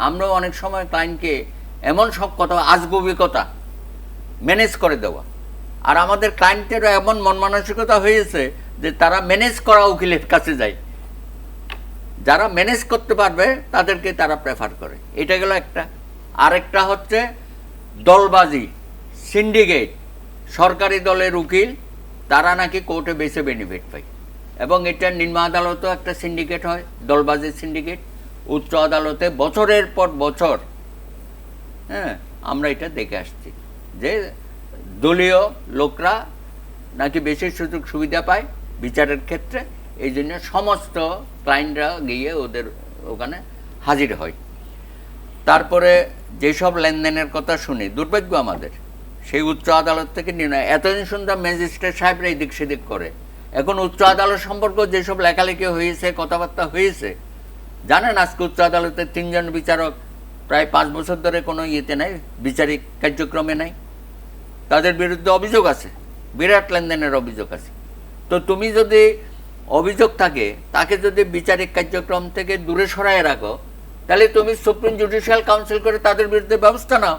আমরাও অনেক সময় ক্লায়েন্টকে এমন সব কথা, আজগবিকতা ম্যানেজ করে দেওয়া। আর আমাদের ক্লায়েন্টেরও এমন মন মানসিকতা হয়েছে যে তারা ম্যানেজ করা উকিলের কাছে যায়। যারা ম্যানেজ করতে পারবে, তাদেরকে তারা প্রেফার করে। এটা গেল একটা। আরেকটা হচ্ছে দলবাজি সিন্ডিকেট সরকারি দলের উকিল, তারা নাকি কোর্টে বেশি বেনিফিট পায়। এবং এটা নিম্ন আদালতেও একটা সিন্ডিকেট হয়, দলবাজির সিন্ডিকেট উচ্চ আদালতে বছরের পর বছর। হ্যাঁ আমরা এটা দেখে আসছি যে দলীয় লোকরা নাকি বেশি সুযোগ সুবিধা পায় বিচারের ক্ষেত্রে। এই জন্য সমস্ত ক্লায়েন্টরা গিয়ে ওদের ওখানে হাজির হয়। তারপরে যেসব লেনদেনের কথা শুনি, দুর্ভাগ্য আমাদের। সেই উচ্চ আদালত থেকে নির্ণয় এতদিন সুন্দর ম্যাজিস্ট্রেট সাহেবরা এদিক সেদিক করে। এখন উচ্চ আদালত সম্পর্ক যেসব লেখালেখি হয়েছে, কথাবার্তা হয়েছে জানেন আজকে উচ্চ আদালতের তিনজন বিচারক প্রায় পাঁচ বছর ধরে কোনো ইয়েতে নাই, বিচারিক কার্যক্রমে নাই। তাদের বিরুদ্ধে অভিযোগ আছে, বিরাট লেনদেনের অভিযোগ আছে। তো তুমি যদি অভিযোগ থাকে, তাকে যদি বিচারিক কার্যক্রম থেকে দূরে সরায় রাখো, তাহলে তুমি সুপ্রিম জুডিশিয়াল কাউন্সিল করে তাদের বিরুদ্ধে ব্যবস্থা নাও।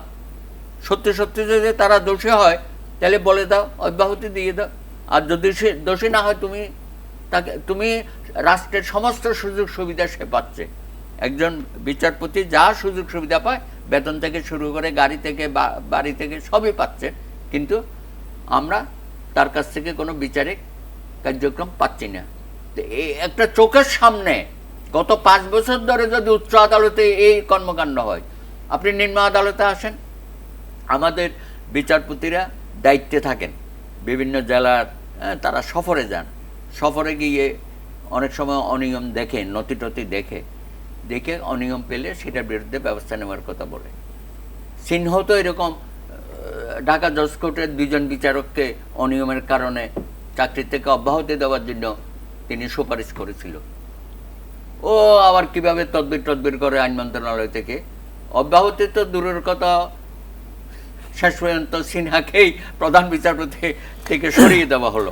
সত্যি সত্যি যদি তারা দোষী হয়, তাহলে বলে দাও, অব্যাহতি দিয়ে দাও। আর যদি সে দোষী না হয়, তুমি তাকে তুমি রাষ্ট্রের সমস্ত সুযোগ সুবিধা সে পাচ্ছে। একজন বিচারপতি যা সুযোগ সুবিধা পায়, বেতন থেকে শুরু করে গাড়ি থেকে বাড়ি থেকে সবই পাচ্ছে। কিন্তু আমরা তার কাছ থেকে কোনো বিচারিক কার্যক্রম পাচ্ছি না। তো এই একটা চোখের সামনে গত পাঁচ বছর ধরে যদি উচ্চ আদালতে এই কর্মকাণ্ড হয়, আপনি নিম্ন আদালতে আসেন। আমাদের বিচারপতিরা দায়িত্বে থাকেন। বিভিন্ন জেলার তারা সফরে যান। সফরে গিয়ে অনেক সময় অনিয়ম দেখে নথি টতি দেখে দেখে অনিয়ম পেলে সেটার বিরুদ্ধে ব্যবস্থা নেওয়ার কথা বলে। সিংহ তো এরকম ঢাকা জজ কোর্টের দুজন বিচারককে অনিয়মের কারণে চাকরি থেকে অব্যাহতি দেওয়ার জন্য তিনি সুপারিশ করেছিল। ও আবার কীভাবে তদবির টদবির করে আইন মন্ত্রণালয় থেকে? অব্যাহতি তো দূরের কথা, শেষ পর্যন্ত সিনহাকেই প্রধান বিচারপতি থেকে সরিয়ে দেওয়া হলো।